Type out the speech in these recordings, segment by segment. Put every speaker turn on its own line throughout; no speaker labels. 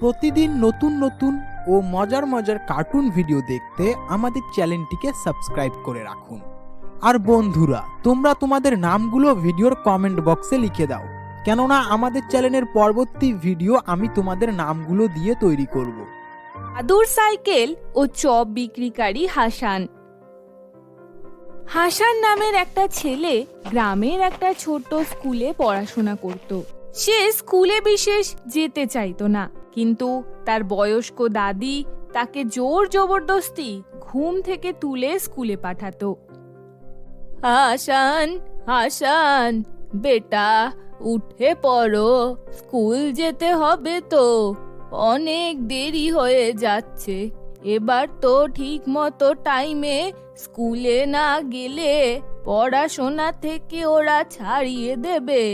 প্রতিদিন নতুন নতুন ও মজার মজার কার্টুন ভিডিও দেখতে আমাদের চ্যানেলটিকে সাবস্ক্রাইব করে রাখুন। আর বন্ধুরা, তোমরা তোমাদের নামগুলো ভিডিওর কমেন্ট বক্সে লিখে দাও। কেননা আমাদের চ্যানেলের পরবর্তী ভিডিও আমি তোমাদের নামগুলো দিয়ে তৈরি করব।
আদুর সাইকেল ও চপ বিক্রিকারী হাসান। হাসান নামের একটা ছেলে গ্রামের একটা ছোট্ট স্কুলে পড়াশোনা করত। সে স্কুলে বিশেষ যেতে চাইতো না। কিন্তু তার বয়স্ক দাদি তাকে জোর জবরদস্তি ঘুম থেকে তুলে স্কুলে পাঠাতো। হাসান হাসান, বেটা, উঠে পড়ো, স্কুল যেতে হবে তো, অনেক দেরি হয়ে যাচ্ছে, এবার তো ঠিক মতো টাইমে স্কুলে না গেলে পড়াশোনা থেকে ওরা ছাড়িয়ে দেবে।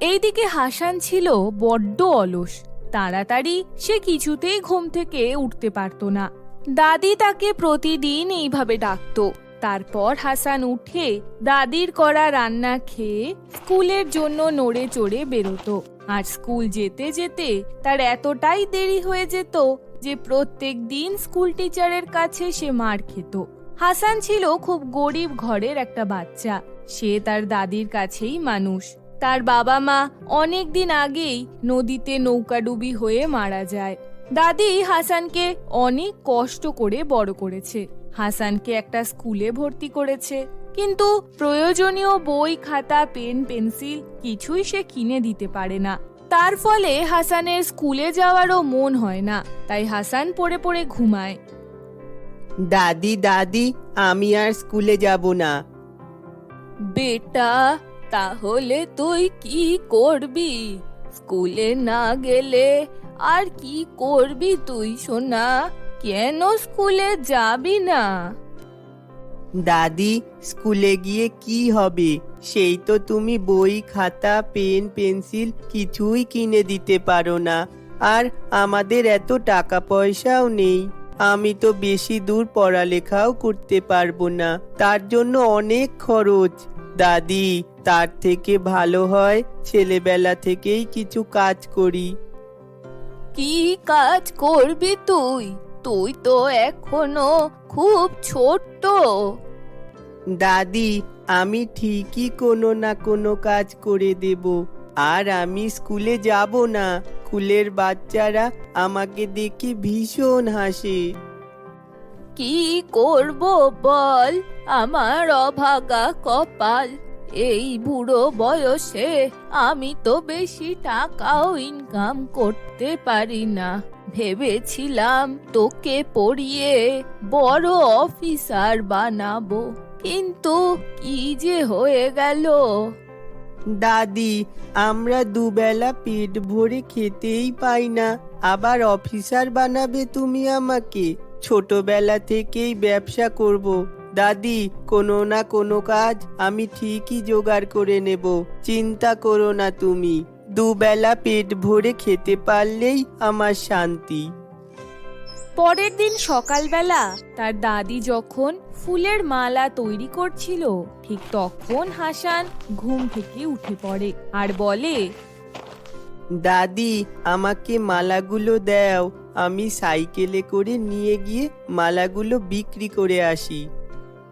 এইদিকে হাসান ছিল বড্ড অলস তাড়াতাড়ি সে কিছুতেই ঘুম থেকে উঠতে পারতো না। দাদি তাকে প্রতিদিন এইভাবে ডাকতো। তারপর হাসান উঠে দাদির করা রান্না খেয়ে স্কুলের জন্য নড়ে চড়ে বেরোতো। আর স্কুল যেতে যেতে তার এতটাই দেরি হয়ে যেত যে প্রত্যেক দিন স্কুল টিচারের কাছে সে মার খেত। হাসান ছিল খুব গরিব ঘরের একটা বাচ্চা। সে তার দাদির কাছেই মানুষ। তার বাবা মা অনেক দিন আগেই নদীতে নৌকাডুবি হয়ে মারা যায়। দাদি হাসানকে অনেক কষ্ট করে বড় করেছে। হাসানকে একটা স্কুলে ভর্তি করেছে। কিন্তু প্রয়োজনীয় বই খাতা পেন পেন্সিল কিছুই সে কিনে দিতে পারে না। তার ফলে হাসানের স্কুলে যাওয়ারও মন হয় না। তাই হাসান পড়ে পড়ে ঘুমায়।
দাদি দাদি আমি আর স্কুলে যাব না।
বেটা তাহলে তুই কি করবি? স্কুলে না গেলে আর কি করবি তুই সোনা? কেন স্কুলে যাবি না?
দাদি, স্কুলে গিয়ে কি হবে? সেই তো তুমি বই, খাতা, পেন, পেন্সিল কিছুই কিনে দিতে পারো না। আর আমাদের এত টাকা পয়সাও নেই। আমি তো বেশি দূর পড়ালেখাও করতে পারব না। তার জন্য অনেক খরচ। দাদি তার থেকে ভালো হয় ছেলেবেলা থেকেই কিছু কাজ করি।
কি কাজ করবি তুই? তুই তো এখনও খুব ছোট্ট।
দাদি আমি ঠিকই কোনো না কোনো কাজ করে দেব। আর আমি স্কুলে যাব না। স্কুলের বাচ্চারা আমাকে দেখে ভীষণ হাসে।
কি করব বল? আমার অভাগা কপাল, এই বুড়ো বয়সে আমি তো বেশি টাকাও ইনকাম করতে পারি না। ভেবেছিলাম তোকে পড়িয়ে বড় অফিসার বানাবো, কিন্তু কি যে হয়ে গেল?
দাদি, আমরা দুবেলা পেট ভরে খেতেই পাই না। আবার অফিসার বানাবে তুমি আমাকে। ছোটবেলা থেকেই ব্যবসা করব। দাদি, কোনো না কোনো কাজ আমি ঠিকই জোগাড় করে নেব। চিন্তা করো না তুমি। দুবেলা পেট ভরে খেতে পারলেই আমার শান্তি।
পরের দিন সকালবেলা তার দাদি যখন ফুলের মালা তৈরি করছিল ঠিক তখন হাসান ঘুম থেকে উঠে পড়ে আর বলে
দাদি আমাকে মালাগুলো দাও। আমি সাইকেলে করে নিয়ে গিয়ে মালাগুলো বিক্রি করে আসি।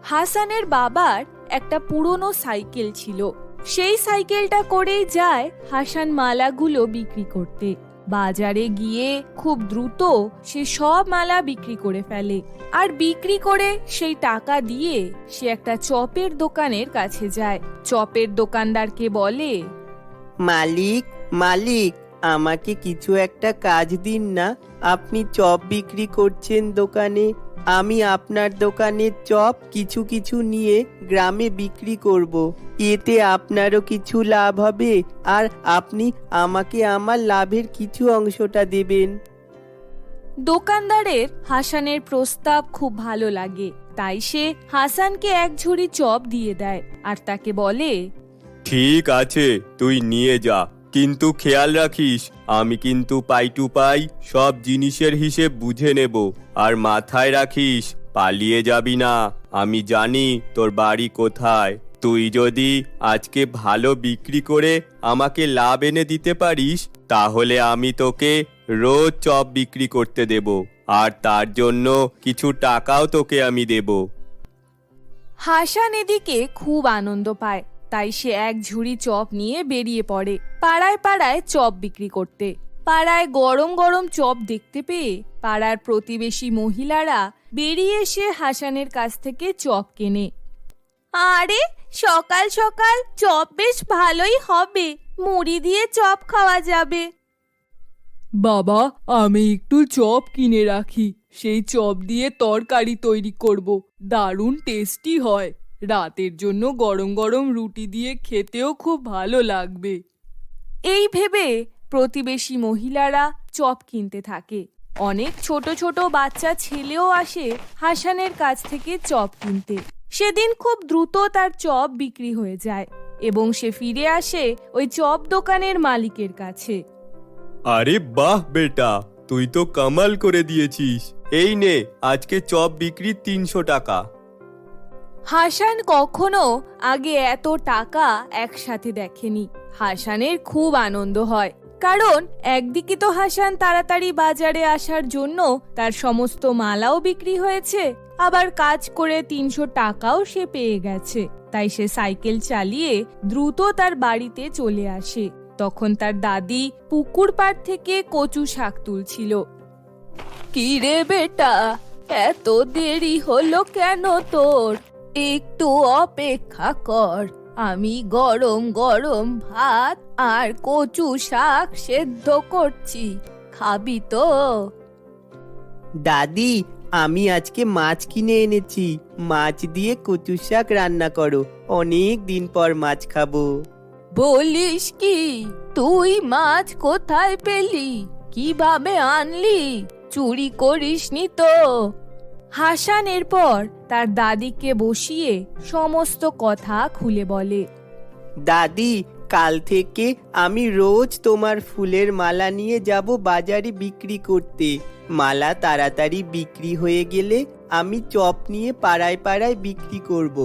হাসানের বাবার একটা পুরনো সাইকেল ছিল। সেই সাইকেলটা করেই যায় হাসান মালাগুলো বিক্রি করতে। বাজারে গিয়ে খুব দ্রুত সে সব মালা বিক্রি করে ফেলে। আর বিক্রি করে সেই টাকা দিয়ে সে একটা চপের দোকানের কাছে যায়। চপের দোকানদারকে বলে,
মালিক মালিক, আমাকে কিছু একটা কাজ দিন না। আপনি চপ বিক্রি করছেন দোকানে আমি আপনার দোকানের চপ কিছু কিছু নিয়ে গ্রামে বিক্রি করব। এতে আপনারও কিছু লাভ হবে আর আপনি আমাকে আমার লাভের কিছু অংশটা দেবেন।
দোকানদারের হাসানের প্রস্তাব খুব ভালো লাগে। তাই সে হাসানকে এক ঝুড়ি চপ দিয়ে দেয় আর তাকে বলে
ঠিক আছে তুই নিয়ে যা। কিন্তু খেয়াল রাখিস, আমি কিন্তু পাই টু পাই সব জিনিসের হিসেব বুঝে নেব। আর মাথায় রাখিস, পালিয়ে যাবি না। আমি জানি তোর বাড়ি কোথায়। তুই যদি আজকে ভালো বিক্রি করে আমাকে লাভ এনে দিতে পারিস, তাহলে আমি তোকে রোজ চপ বিক্রি করতে দেব। আর তার জন্য কিছু টাকাও তোকে আমি দেব।
হাসান এদিকে খুব আনন্দ পায়। তাই সে এক ঝুড়ি চপ নিয়ে বেরিয়ে পড়ে পাড়ায় পাড়ায় চপ বিক্রি করতে। পাড়ায় গরম গরম চপ দেখতে পেয়ে পাড়ার প্রতিবেশী মহিলারা বেরিয়ে এসে হাসানের কাছ থেকে চপ কেনে। আরে, সকাল সকাল চপ বেশ ভালোই হবে, মুড়ি দিয়ে চপ খাওয়া যাবে।
বাবা, আমি একটু চপ কিনে রাখি, সেই চপ দিয়ে তরকারি তৈরি করব, দারুণ টেস্টি হয়। রাতের জন্য গরম গরম রুটি দিয়ে খেতেও খুব ভালো লাগবে।
এই ভেবে প্রতিবেশী মহিলারা চপ কিনতে থাকে। অনেক ছোট ছোট বাচ্চা ছেলেও আসে হাসানের কাছ থেকে চপ কিনতে। সেদিন খুব দ্রুত তার চপ বিক্রি হয়ে যায় এবং সে ফিরে আসে ওই চপ দোকানের মালিকের কাছে।
আরে বাহ বেটা তুই তো কামাল করে দিয়েছিস। এই নে আজকে চপ বিক্রি তিনশো টাকা।
হাসান কখনো আগে এত টাকা একসাথে দেখেনি। হাসানের খুব আনন্দ হয়। কারণ একদিকে তো হাসান তাড়াতাড়ি বাজারে আসার জন্য তার সমস্ত মালাও বিক্রি হয়েছে, আবার কাজ করে তিনশো টাকাও সে পেয়ে গেছে। তাই সে সাইকেল চালিয়ে দ্রুত তার বাড়িতে চলে আসে। তখন তার দাদি পুকুর পাড় থেকে কচু শাক তুলছিল। কি রে বেটা, এত দেরি হলো কেন তোর? একটু অপেক্ষা কর। আমি গরম গরম ভাত আর কচু শাক সেদ্ধ করছি। খাবি তো?
দাদি আমি আজকে মাছ কিনে এনেছি। মাছ দিয়ে কচু শাক রান্না করো। অনেক দিন পর মাছ খাব।
বলিস কি? তুই মাছ কোথায় পেলি? কীভাবে আনলি? চুরি করিসনি তো? হাসান এরপর তার দাদিকে বসিয়ে সমস্ত কথা খুলে বলে।
দাদি কাল থেকে আমি রোজ তোমার ফুলের মালা নিয়ে যাব বাজারে বিক্রি করতে। মালা তাড়াতাড়ি বিক্রি হয়ে গেলে আমি চপ নিয়ে পাড়ায় পাড়ায় বিক্রি করব।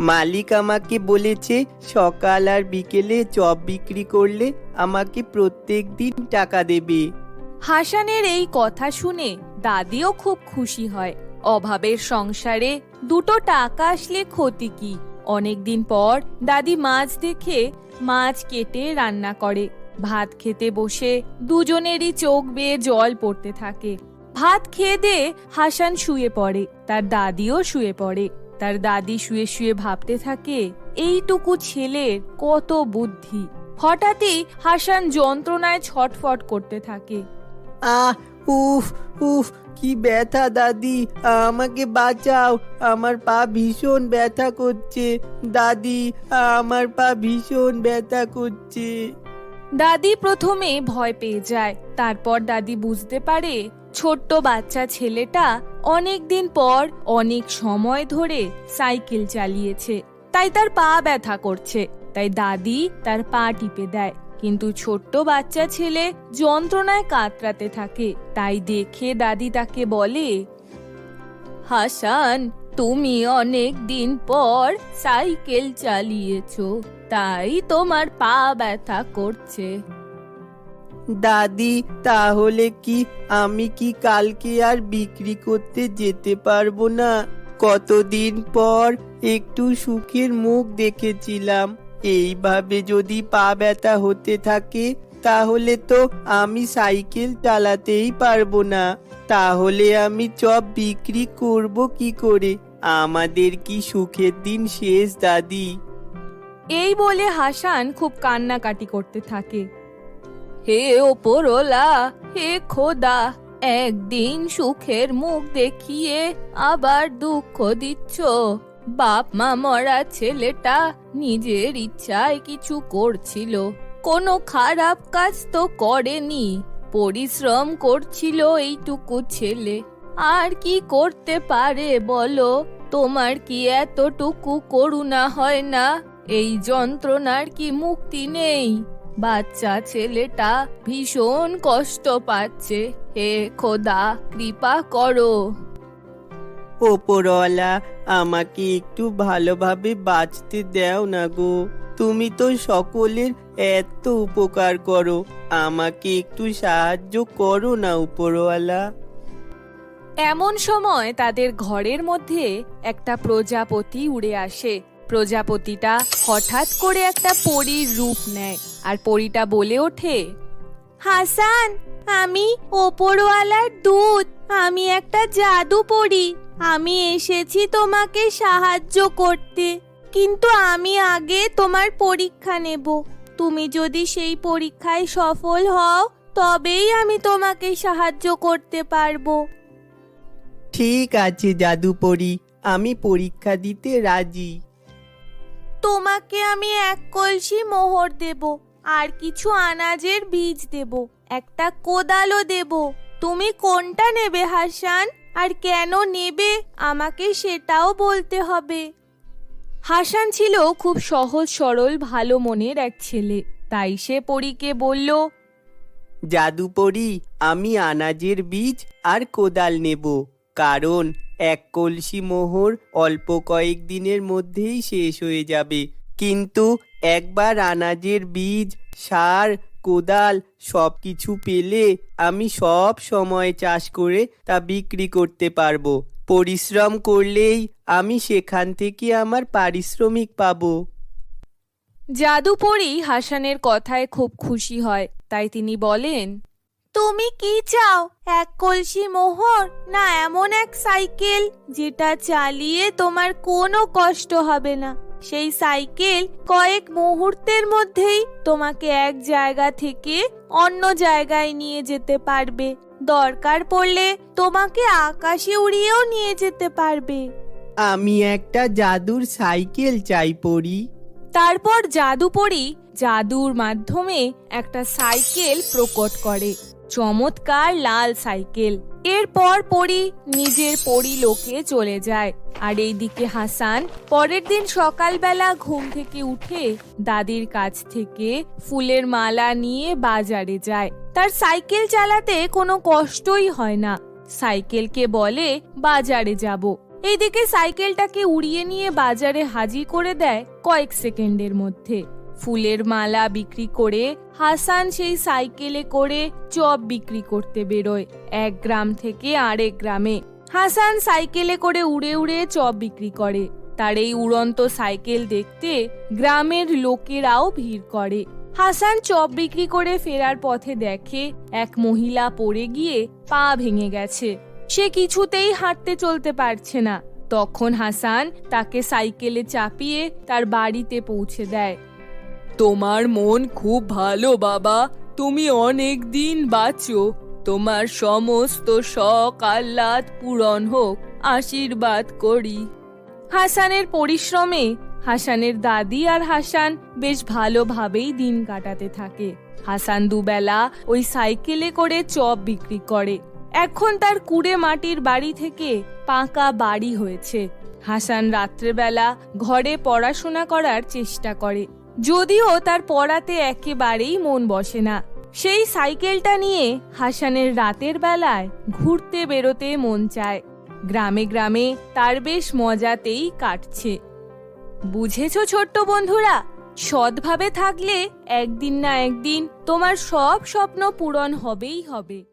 মালিক আমাকে বলেছে সকাল আর বিকেলে চপ বিক্রি করলে আমাকে প্রত্যেক দিন টাকা দেবে।
হাসানের এই কথা শুনে দাদিও খুব খুশি হয়। অভাবের সংসারে দুটো টাকা আসলে ক্ষতি কি? অনেকদিন পর দাদি মাছ দেখে মাছ কেটে রান্না করে। ভাত খেতে বসে দুজনেরই চোখ বেয়ে জল পড়তে থাকে। ভাত খেয়ে দে হাসান শুয়ে পড়ে, তার দাদিও শুয়ে পড়ে। তার দাদি শুয়ে শুয়ে ভাবতে থাকে, এইটুকু ছেলের কত বুদ্ধি? হঠাৎই হাসান যন্ত্রণায় ছটফট করতে থাকে।
আহ উফ উফ, কি ব্যথা দাদি, আমাকে বাঁচাও। আমার পা ভীষণ ব্যথা করছে। দাদি, আমার পা ভীষণ ব্যথা করছে।
দাদি প্রথমে ভয় পেয়ে যায়। তারপর দাদি বুঝতে পারে, ছোট্ট বাচ্চা ছেলেটা অনেক দিন পর অনেক সময় ধরে সাইকেল চালিয়েছে। তাই তার পা ব্যথা করছে। তাই দাদি তার পা টিপে দেয়। কিন্তু ছোট্ট বাচ্চা ছেলে যন্ত্রণায় কাতরাতে থাকে, তাই দেখে দাদি তাকে বলে, হাসান, তুমি অনেক দিন পর সাইকেল চালিয়েছো, তাই তোমার পা ব্যথা করছে।
দাদি, তাহলে কি আমি কি কালকে আর বিক্রি করতে যেতে পারব না? কতদিন পর একটু সুখের মুখ দেখেছিলাম। এইভাবে যদি পা ব্যথা হতে থাকে তাহলে তো আমি সাইকেল চালাতেই পারব না। তাহলে আমি চপ বিক্রি করব কি করে? আমাদের কি সুখের দিন শেষ দাদি?
এই বলে হাসান খুব কান্নাকাটি করতে থাকে। হে ওপরলা হে খোদা একদিন সুখের মুখ দেখিয়ে আবার দুঃখ দিচ্ছ। বাপ মা মরা ছেলেটা নিজের ইচ্ছায় কিছু করছিল। কোনো খারাপ কাজ তো করেনি। পরিশ্রম করছিল এইটুকু ছেলে। আর কি করতে পারে বলো? তোমার কি এতটুকু করুণা হয় না? এই যন্ত্রণার কি মুক্তি নেই? বাচ্চা ছেলেটা ভীষণ কষ্ট পাচ্ছে। হে খোদা, কৃপা করো।
ওপরওয়ালা, আমাকে একটু ভালোভাবে বাঁচতে দাও না গো। তুমি তো সকলের এত উপকার করো, আমাকে একটু সাহায্য করো না উপরওয়ালা।
এমন সময় তাদের ঘরের মধ্যে একটা প্রজাপতি উড়ে আসে। প্রজাপতিটা হঠাৎ করে একটা পরীর রূপ নেয় আর পরীটা বলে ওঠে, হাসান, আমি ওপরওয়ালার দূত। আমি একটা জাদু পড়ি আমি এসেছি তোমাকে সাহায্য করতে। কিন্তু আমি আগে তোমার পরীক্ষা নেব। তুমি যদি সেই পরীক্ষায় সফল হও তবেই আমি তোমাকে সাহায্য করতে পারব।
ঠিক আছে জাদুপরি আমি পরীক্ষা দিতে রাজি।
তোমাকে আমি এক কলসি মোহর দেব আর কিছু আনাজের বীজ দেব একটা কোদালও দেব। তুমি কোনটা নেবে হাসান? আর কেন নেবে? আমাকে সেটাও বলতে হবে। হাসান ছিল খুব সহজ সরল ভালো মনের এক ছেলে। তাই সে পরীকে বলল
জাদুপরি আমি আনাজের বীজ আর কোদাল নেব। কারণ এক কলসি মোহর অল্প কয়েক দিনের মধ্যেই শেষ হয়ে যাবে। কিন্তু একবার আনাজের বীজ সার কোদাল সব কিছু পেলে আমি সব সময় চাষ করে তা বিক্রি করতে পারব। পরিশ্রম করলেই আমি সেখান থেকে আমার পারিশ্রমিক পাবো।
জাদুপরি হাসানের কথায় খুব খুশি হয়, তাই তিনি বলেন, তুমি কি চাও? এক কলসি মোহর না এমন এক সাইকেল যেটা চালিয়ে তোমার কোনো কষ্ট হবে না? সেই সাইকেল কয়েক মুহূর্তের মধ্যেই তোমাকে এক জায়গা থেকে অন্য জায়গায় নিয়ে যেতে পারবে। দরকার পড়লে তোমাকে আকাশে উড়িয়েও নিয়ে যেতে পারবে।
আমি একটা জাদুর সাইকেল চাই পড়ি
তারপর জাদুপরি জাদুর মাধ্যমে একটা সাইকেল প্রকট করে। চমৎকার লাল সাইকেল। এরপর পরি নিজের পরি লোকে চলে যায়। আর এইদিকে হাসান পরের দিন সকালবেলা ঘুম থেকে উঠে দাদির কাছ থেকে ফুলের মালা নিয়ে বাজারে যায়। তার সাইকেল চালাতে কোনো কষ্টই হয় না। সাইকেলকে বলে, বাজারে যাব। এইদিকে সাইকেলটাকে উড়িয়ে নিয়ে বাজারে হাজির করে দেয় কয়েক সেকেন্ডের মধ্যে। ফুলের মালা বিক্রি করে হাসান সেই সাইকেলে করে চপ বিক্রি করতে বেরোয় এক গ্রাম থেকে আরেক গ্রামে। হাসান সাইকেলে করে উড়ে উড়ে চপ বিক্রি করে। তার এই উড়ন্ত সাইকেল দেখতে গ্রামের লোকেরাও ভিড় করে। হাসান চপ বিক্রি করে ফেরার পথে দেখে এক মহিলা পড়ে গিয়ে পা ভেঙে গেছে। সে কিছুতেই হাঁটতে চলতে পারছে না। তখন হাসান তাকে সাইকেলে চাপিয়ে তার বাড়িতে পৌঁছে দেয়।
তোমার মন খুব ভালো, বাবা। তুমি অনেক দিন বাঁচো। তোমার সমস্ত শখ আহ্লাদ পূরণ হোক, আশীর্বাদ করি।
হাসানের পরিশ্রমে হাসানের দাদি আর হাসান বেশ ভালোভাবেই দিন কাটাতে থাকে। হাসান দুবেলা ওই সাইকেলে করে চপ বিক্রি করে। এখন তার কুড়ে মাটির বাড়ি থেকে পাকা বাড়ি হয়েছে। হাসান রাত্রেবেলা ঘরে পড়াশোনা করার চেষ্টা করে। যদিও তার পড়াতে একেবারেই মন বসে না। সেই সাইকেলটা নিয়ে হাসানের রাতের বেলায় ঘুরতে বেরোতে মন চায়। গ্রামে গ্রামে তার বেশ মজাতেই কাটছে। বুঝেছ ছোট্ট বন্ধুরা, সৎভাবে থাকলে একদিন না একদিন তোমার সব স্বপ্ন পূরণ হবেই হবে।